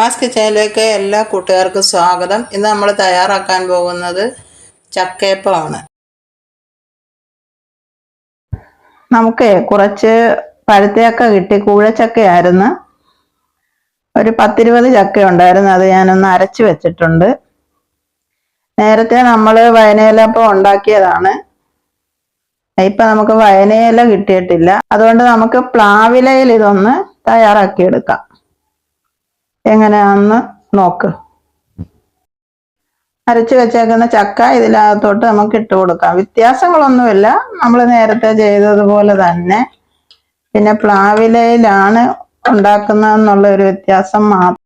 അമ്മാസ് കിച്ചണിലേക്ക് എല്ലാ കൂട്ടുകാർക്കും സ്വാഗതം. ഇന്ന് നമ്മൾ തയ്യാറാക്കാൻ പോകുന്നത് ചക്കയപ്പമാണ്. നമുക്ക് കുറച്ച് പഴുത്തയൊക്കെ കിട്ടി. കൂഴച്ചക്കയായിരുന്നു. ഒരു പത്തിരുപത് ചക്ക ഉണ്ടായിരുന്നു അത് ഞാനൊന്ന് അരച്ച് വെച്ചിട്ടുണ്ട്. നേരത്തെ നമ്മൾ വയനയിലപ്പം ഉണ്ടാക്കിയതാണ്. ഇപ്പം നമുക്ക് വയനയില കിട്ടിയിട്ടില്ല. അതുകൊണ്ട് നമുക്ക് പ്ലാവിലയിൽ ഇതൊന്ന് തയ്യാറാക്കിയെടുക്കാം. എങ്ങനെയാണെന്ന് നോക്ക്. അരച്ചു വെച്ചേക്കുന്ന ചക്ക ഇതിനകത്തോട്ട് നമുക്ക് ഇട്ട് കൊടുക്കാം. വ്യത്യാസങ്ങളൊന്നുമില്ല. നമ്മൾ നേരത്തെ ചെയ്തതുപോലെ തന്നെ. പിന്നെ പ്ലാവിലയിലാണ് ഉണ്ടാക്കുന്നതെന്നുള്ള ഒരു വ്യത്യാസം മാത്രം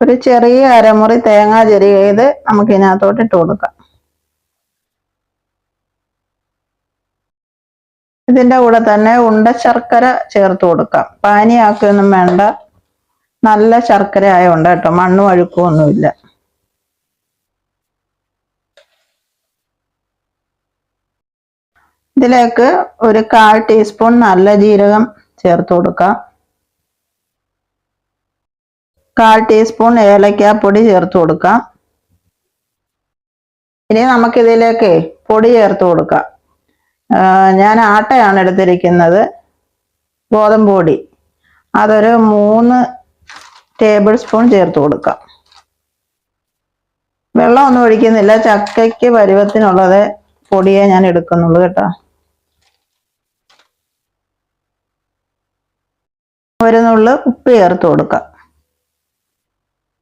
ഒരു ചെറിയ അരമുറി തേങ്ങ ചെറിയ ചെയ്ത് നമുക്ക് ഇതിനകത്തോട്ട് ഇട്ട് കൊടുക്കാം. ഇതിന്റെ കൂടെ തന്നെ ഉണ്ട ശർക്കര ചേർത്ത് കൊടുക്കാം. പാനിയാക്കുകയൊന്നും വേണ്ട. നല്ല ശർക്കര ആയതുകൊണ്ട് കേട്ടോ മണ്ണും അഴുക്കും ഒന്നുമില്ല. ഇതിലേക്ക് ഒരു കാൽ ടീസ്പൂൺ നല്ല ജീരകം ചേർത്ത് കൊടുക്കാം. കാൽ ടീസ്പൂൺ ഏലക്കാപ്പൊടി ചേർത്ത് കൊടുക്കാം. ഇനി നമുക്കിതിലേക്ക് പൊടി ചേർത്ത് കൊടുക്കാം. ഞാൻ ആട്ടയാണ് എടുത്തിരിക്കുന്നത് ഗോതമ്പൊടി അതൊരു മൂന്ന് ടേബിൾ സ്പൂൺ ചേർത്ത് കൊടുക്കാം. വെള്ളം ഒന്നും ഒഴിക്കുന്നില്ല. ചക്കയ്ക്ക് പരുവത്തിനുള്ളത് പൊടിയെ ഞാൻ എടുക്കുന്നുള്ളൂ കേട്ടോ. ഒരു നുള്ളു ഉപ്പ് ചേർത്ത് കൊടുക്കാം.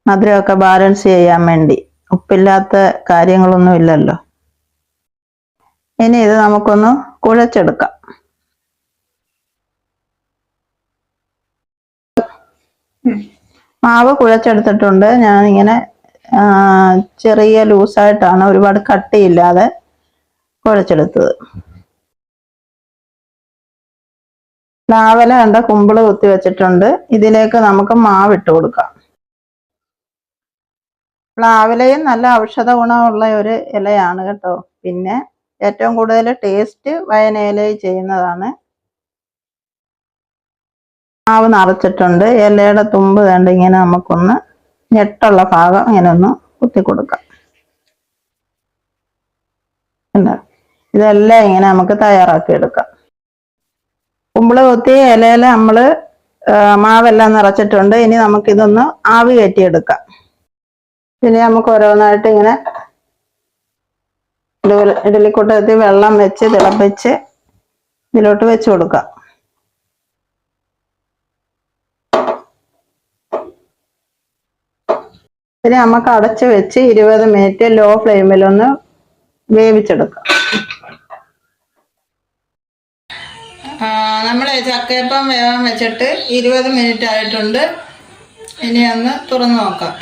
മധുരമൊക്കെ ബാലൻസ് ചെയ്യാൻ വേണ്ടി. ഉപ്പില്ലാത്ത കാര്യങ്ങളൊന്നും ഇല്ലല്ലോ. ഇനി ഇത് നമുക്കൊന്ന് കുഴച്ചെടുക്കാം. മാവ് കുഴച്ചെടുത്തിട്ടുണ്ട്. ഞാൻ ഇങ്ങനെ ചെറിയ ലൂസായിട്ടാണ് ഒരുപാട് കട്ടിയില്ലാതെ കുഴച്ചെടുത്തത്. ലാവല കണ്ട കുമ്പിൾ കുത്തി വെച്ചിട്ടുണ്ട്. ഇതിലേക്ക് നമുക്ക് മാവ് ഇട്ട് കൊടുക്കാം. പ്ലാവിലയും നല്ല ഔഷധ ഗുണമുള്ള ഒരു ഇലയാണ് കേട്ടോ. പിന്നെ ഏറ്റവും കൂടുതൽ ടേസ്റ്റ് വയനയിലയിൽ ചെയ്യുന്നതാണ്. മാവ് നിറച്ചിട്ടുണ്ട്. ഇലയുടെ തുമ്പ് വേണ്ട ഇങ്ങനെ നമുക്കൊന്ന് ഞെട്ടുള്ള ഭാഗം ഇങ്ങനെ ഒന്ന് കുത്തി കൊടുക്കാം? ഇതെല്ലാം ഇങ്ങനെ നമുക്ക് തയ്യാറാക്കി എടുക്കാം. കുമ്പിൾ കുത്തി ഇലയിൽ നമ്മൾ മാവെല്ലാം നിറച്ചിട്ടുണ്ട്. ഇനി നമുക്കിതൊന്ന് ആവി കയറ്റിയെടുക്കാം. ഇനി നമുക്ക് ഓരോന്നായിട്ട് ഇങ്ങനെ ഇഡലി- ഇഡലിക്കുട്ടത്തിൽ വെള്ളം വെച്ച് തിളപ്പിച്ച് ഇതിലോട്ട് വെച്ച് കൊടുക്കാം. ഇനി നമുക്ക് അടച്ച് വെച്ച് ഇരുപത് മിനിറ്റ് ലോ ഫ്ലെയിമിൽ ഒന്ന് വേവിച്ചെടുക്കാം. നമ്മൾ ചക്കയപ്പം വേവാൻ വെച്ചിട്ട് ഇരുപത് മിനിറ്റ് ആയിട്ടുണ്ട്. ഇനി ഒന്ന് തുറന്നു നോക്കാം.